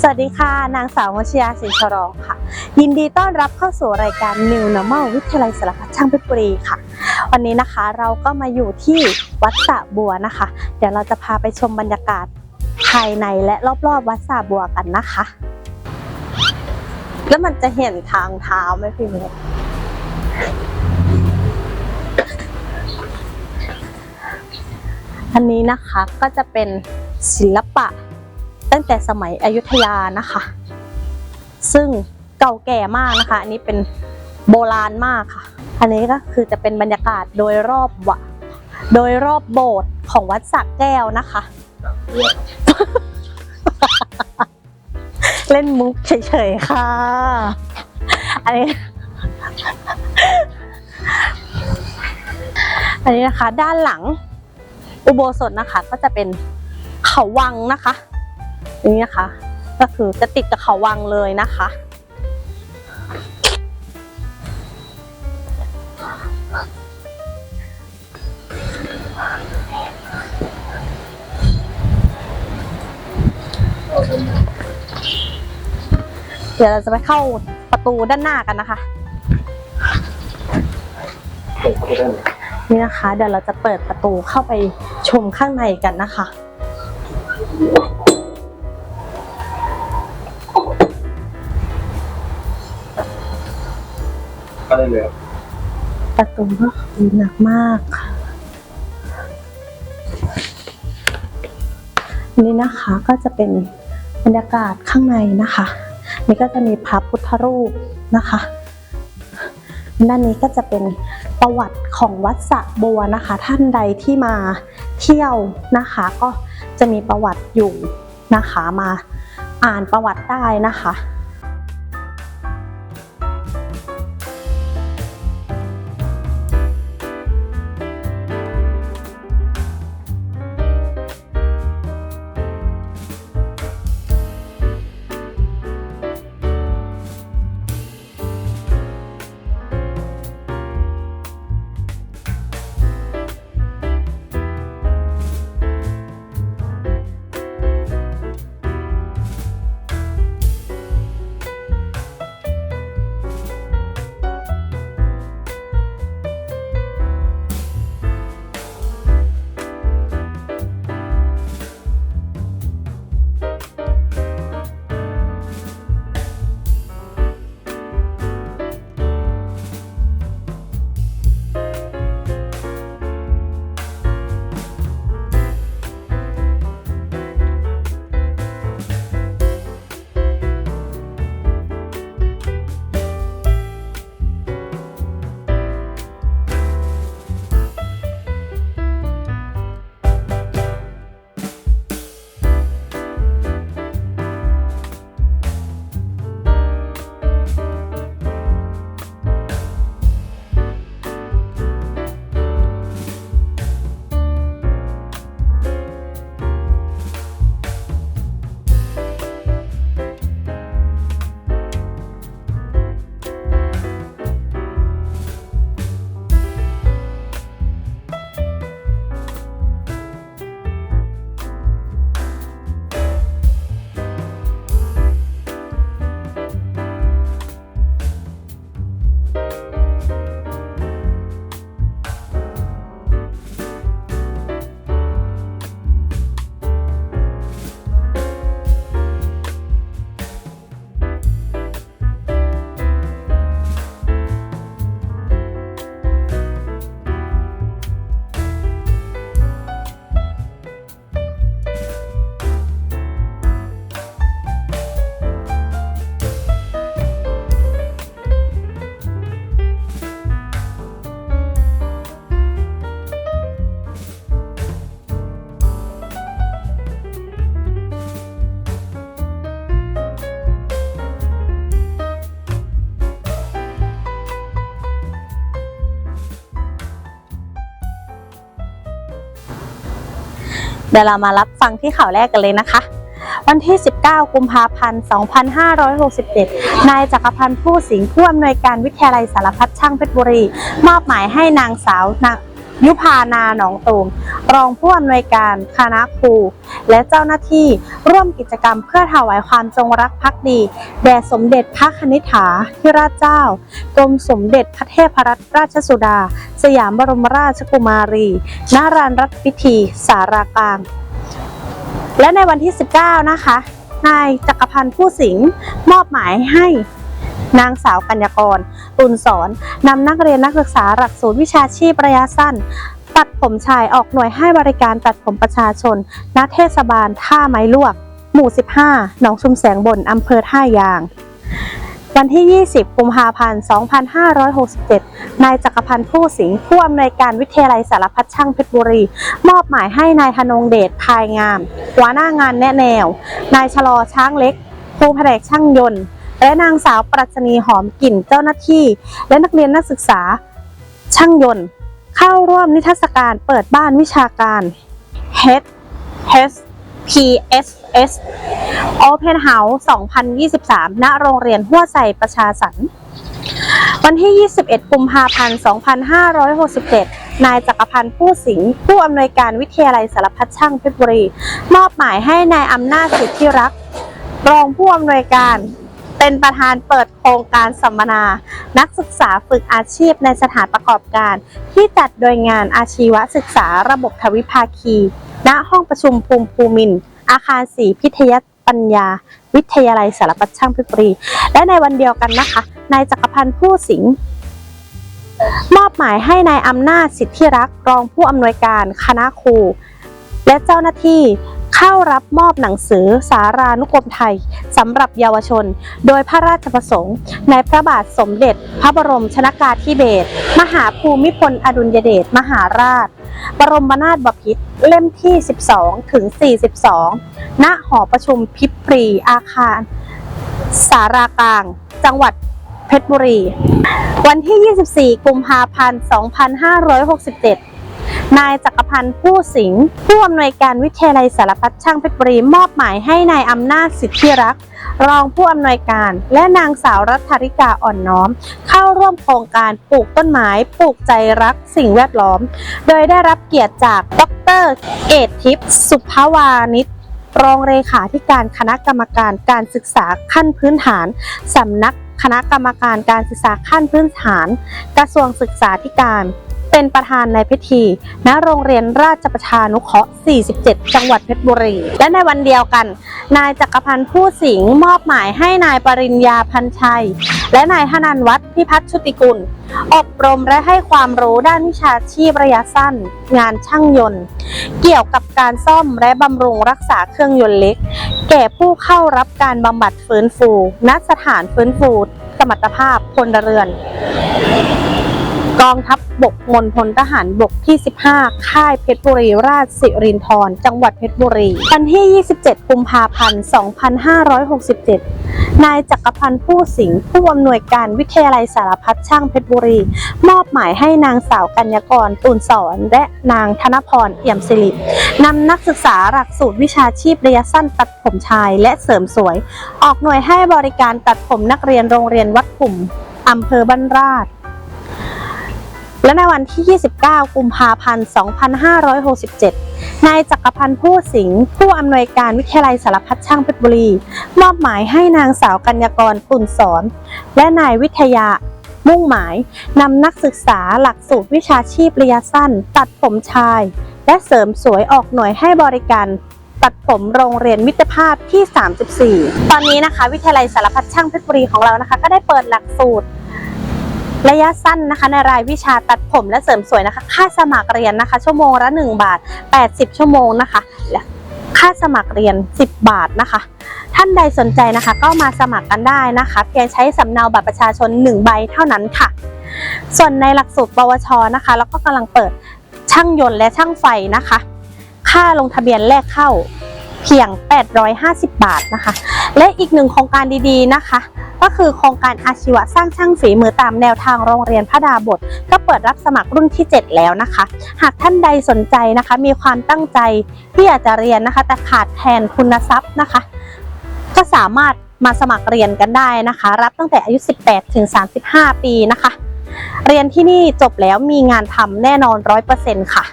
สวัสดีค่ะ นางสาววชยาสินชรองค่ะ ยินดีต้อนรับเข้าสู่รายการ New Normal วิทยาลัยสารพัดช่างเพชรบุรีค่ะ วันนี้นะคะเราก็มาอยู่ที่วัดสะบัวนะคะ เดี๋ยวเราจะพาไปชมบรรยากาศภายในและรอบๆ วัดสะบัวกันนะคะ แล้วมันจะเห็นทางเท้าไหมพี่เมย์อันนี้นะคะก็จะเป็นศิลปะ ตั้งแต่สมัยอยุธยานะคะ ซึ่งเก่าแก่มากนะคะ อันนี้เป็นโบราณมากค่ะ อันนี้ก็คือจะเป็นบรรยากาศโดยรอบวะโดยรอบโบสถ์ของวัดสระแก้วนะคะ เล่นมุกเฉยๆค่ะ อันนี้ อันนี้นะคะ ด้านหลังอุโบสถนะคะ ก็จะเป็นเขาวังนะคะ นี่นะคะ ก็คือจะติดกับเขาวังเลยนะคะ เดี๋ยวเราจะไปเข้าประตูด้านหน้ากันนะคะ นี่นะคะ เดี๋ยวเราจะเปิดประตูเข้าไปชมข้างในกันนะคะ ก็ได้เลยประตูก็คือหนักมากนี่นะคะก็จะเป็นบรรยากาศข้างในนะคะ นี่ก็จะมีพระพุทธรูปนะคะด้านนี้ก็จะเป็นประวัติของวัดสะบัวนะคะ ท่านใดที่มาเที่ยวนะคะ ก็จะมีประวัติอยู่นะคะมาอ่านประวัติได้นะคะ ดี๋ยวเรามารับฟังที่ข่าวแรกกันเลยนะคะ วันที่ 19 กุมภาพันธ์ 2567 นายจักรพันธ์ผู้สิงห์ผู้อำนวยการวิทยาลัยสารพัดช่างเพชรบุรี มอบหมายให้นางสาวนายุพานาหนองตูม รองผู้อำนวยการคณะครู และเจ้าหน้าที่ร่วมกิจกรรมเพื่อถวายความจงรักภักดี แด่สมเด็จพระคณิษฐาธิราชเจ้ากรมสมเด็จพระเทพรัตนราชสุดา สยามบรมราชกุมารีณรานรัฐพิธี สารากลาง และในวันที่ 19 นะคะ นายจักรพันธ์ผู้สิงห์มอบหมายให้นางสาวกัญญากร ตุนสอนนำนักเรียนนักศึกษาหลักสูตรวิชาชีพระยะสั้น ตัดผมชายออกหน่วยให้บริการตัดผมประชาชน ณ เทศบาลท่าไม้ลวก หมู่ 15 หนองชุมแสงบน อำเภอท่ายาง วันที่ 20 กุมภาพันธ์ 2567 นายจักรพันธ์ผู้สิงห์ผู้อำนวยการวิทยาลัยสารพัดช่างเพชรบุรี มอบหมายให้นายธนงเดชพายงาม หัวหน้างานแนะแนว นายชะลอช้างเล็กครูแผนกช่างยนต์ และนางสาวปรัชนีหอมกลิ่นเจ้าหน้าที่ และนักเรียนนักศึกษาช่างยนต์ เข้าร่วมนิทรรศการเปิดบ้านวิชาการ H H P S S Open House 2023 ณ โรงเรียนหัวไส่ประชาสรรค์วันที่ 21 กุมภาพันธ์ 2567 นายจักรพันธ์ผู้สิงห์ผู้อำนวยการวิทยาลัยสารพัดช่างเพชรบุรี มอบหมายให้นายอำนาจสิทธิรักษ์รองผู้อำนวยการ เป็นประธานเปิดโครงการสัมมนา นักศึกษาฝึกอาชีพในสถานประกอบการ ที่จัดโดยงานอาชีวศึกษาระบบทวิภาคี ณ ห้องประชุมภูมิภูมิน อาคารศรีพิทยปัญญา วิทยาลัยสารพัดช่างพชรบุรีและในวันเดียวกันนะคะ นายจักรพันธ์ผู้สิงห์มอบหมายให้นายอำนาจสิทธิรักษ์รองผู้อำนวยการคณะครู และเจ้าหน้าที่เข้ารับมอบหนังสือสารานุกรมไทย สำหรับเยาวชน โดยพระราชประสงค์ ในพระบาทสมเด็จ พระบรมชนากาธิเบศรมหาภูมิพลอดุลยเดชมหาราช บรมนาถบพิตรเล่มที่ 12 ถึง 42 ณหอประชุมพิปรีอาคาร สารากลาง จังหวัดเพชรบุรี วันที่ 24 กุมภาพันธ์ 2567 นายจักรพันธ์ผู้สิงห์ผู้อำนวยการวิทยาลัยสารพัดช่างเพชรบุรีมอบหมายให้นายอำนาจสิทธิรัก รองผู้อำนวยการ และนางสาวรัฐริกาอ่อนน้อม เข้าร่วมโครงการปลูกต้นไม้ปลูกใจรักสิ่งแวดล้อม โดยได้รับเกียรติจากดรเกตทิพย์สุภาวานิชรองเลขาธิการคณะกรรมการการศึกษาขั้นพื้นฐานสำนักคณะกรรมการการศึกษาขั้นพื้นฐาน กระทรวงศึกษาธิการ เป็นประธานในพิธี ณ โรงเรียนราชประชานุเคราะห์ 47 จังหวัดเพชรบุรี และในวันเดียวกัน นายจักรพันธ์ผู้สิงห์มอบหมายให้นายปริญญาพันชัย และนายธนันวัฒน์พิพัฒน์ชุติกุล อบรมและให้ความรู้ด้านวิชาชีพระยะสั้น งานช่างยนต์ เกี่ยวกับการซ่อมและบำรุงรักษาเครื่องยนต์เล็ก แก่ผู้เข้ารับการบำบัดฟื้นฟู ณ สถานฟื้นฟูสมรรถภาพพลเรือน กองทัพบบกมณฑลทหารบกที่ 15 ค่ายเพชรบุรีราชสิรินธรจังหวัดเพชรบุรี วันที่ 27 กุมภาพันธ์ 2567 นายจักรพันธ์ผู้สิงห์ผู้อำนวยการวิทยาลัยสารพัดช่างเพชรบุรี มอบหมายให้นางสาวกัญญากรตูนสอนและนางธนพรเอี่ยมสิรินำนักศึกษาหลักสูตรวิชาชีพระยะสั้นตัดผมชายและเสริมสวย ออกหน่วยให้บริการตัดผมนักเรียนโรงเรียนวัดกลุ่มอำเภอบ้านราช และในวันที่ 29 กุมภาพันธ์ 2567 นายจักรพันธ์ผู้สิงห์ผู้อำนวยการวิทยาลัยสารพัดช่างเพชรบุรี มอบหมายให้นางสาวกัญญกรตุนสอน และนายวิทยามุ่งหมายนำนักศึกษาหลักสูตรวิชาชีพระยะสั้น ตัดผมชาย และเสริมสวยออกหน่วยให้บริการตัดผมโรงเรียนมิตรภาพที่ 34 ตอนนี้นะคะ วิทยาลัยสารพัดช่างเพชรบุรีของเรานะคะ ก็ได้เปิดหลักสูตร ระยะสั้นนะคะในรายวิชาตัดผมและเสริมสวยนะคะ ค่าสมัครเรียนนะคะ ชั่วโมงละ1บาท 80 ชั่วโมงนะคะ และค่าสมัครเรียน 10 บาทนะคะ ท่านใดสนใจนะคะ ก็มาสมัครกันได้นะคะ เพียงใช้สำเนาบัตรประชาชน 1 ใบเท่านั้นค่ะ ส่วนในหลักสูตรปวชนะคะ แล้วก็กำลังเปิดช่างยนต์และช่างไฟนะคะ ค่าลงทะเบียนแรกเข้าเพียง 850 บาทนะคะ และอีกหนึ่งโครงการดีๆนะคะ ก็คือโครงการอาชีวะสร้างช่างฝีมือตามแนวทางโรงเรียนพระดาบท ก็เปิดรับสมัครรุ่นที่ 7 แล้วนะคะ หากท่านใดสนใจนะคะ มีความตั้งใจที่อยากจะเรียนนะคะ แต่ขาดแทนทุนทรัพย์นะคะ ก็สามารถมาสมัครเรียนกันได้นะคะ รับตั้งแต่อายุ 18 ถึง 35 ปีนะคะ เรียนที่นี่จบแล้วมีงานทำแน่นอน 100%ค่ะ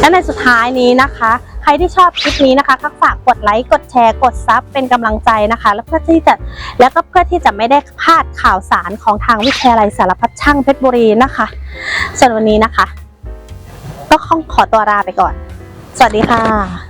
และในสุดท้ายนี้นะคะ ใครที่ชอบคลิปนี้นะคะก็ฝากกดไลค์กดแชร์กดซับเป็นกำลังใจนะคะ แล้วเพื่อที่จะแล้วก็เพื่อที่จะไม่ได้พลาดข่าวสารของทางวิทยาลัยสารพัดช่างเพชรบุรีนะคะส่วนวันนี้นะคะ ก็ขอตัวลาไปก่อน สวัสดีค่ะ